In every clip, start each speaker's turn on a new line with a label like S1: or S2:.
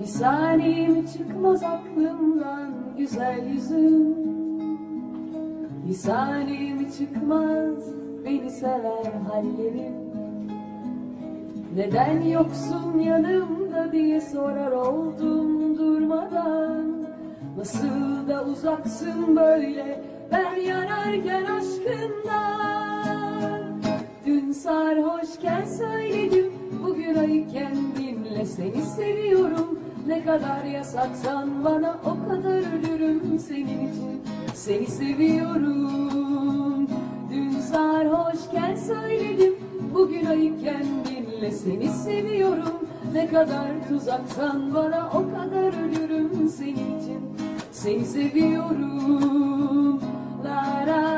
S1: Bir saniye mi çıkmaz aklımdan güzel yüzün Bir saniye mi çıkmaz beni sever hallerim. Neden yoksun yanımda diye sorar oldum durmadan. Nasıl da uzaksın böyle ben yanarken aşkından. Dün sarhoşken söyledim bugün ayıkken dinle. Seni seviyorum Ne kadar yasaksan bana o kadar ölürüm senin için. Seni seviyorum. Dün sarhoşken söyledim bugün ayıkken dinle. Seni seviyorum. Ne kadar tuzaksan bana o kadar ölürüm senin için. Seni seviyorum. La la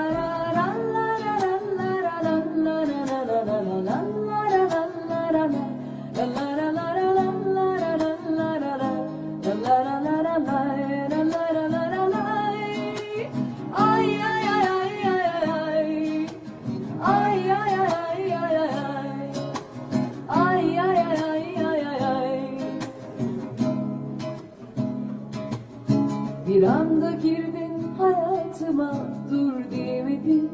S1: Bir anda girdin hayatıma dur diyemedim.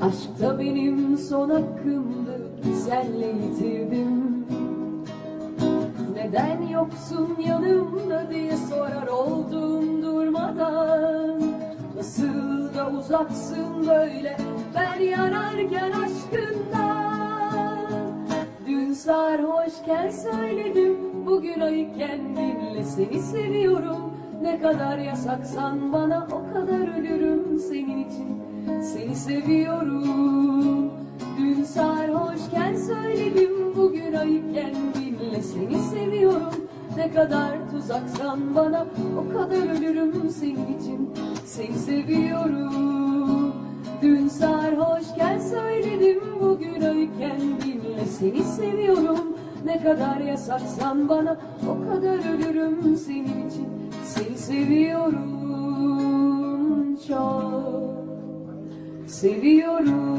S1: Aşkta benim son hakkımdı senle yitirdim. Neden yoksun yanımda diye sorar oldum durmadan. Nasıl da uzaksın böyle ben yanarken aşkından. Dün sarhoşken söyledim bugün ayıkken dinle seni seviyorum. Ne kadar yasaksan bana o kadar ölürüm senin için. Seni seviyorum. Dün sarhoşken söyledim bugün ayıkken dinle seni seviyorum. Ne kadar tuzaksan bana o kadar ölürüm senin için. Seni seviyorum. Dün sarhoşken söyledim bugün ayıkken dinle seni seviyorum Ne kadar yasaksan bana o kadar ölürüm senin için. Seni seviyorum çok Seviyorum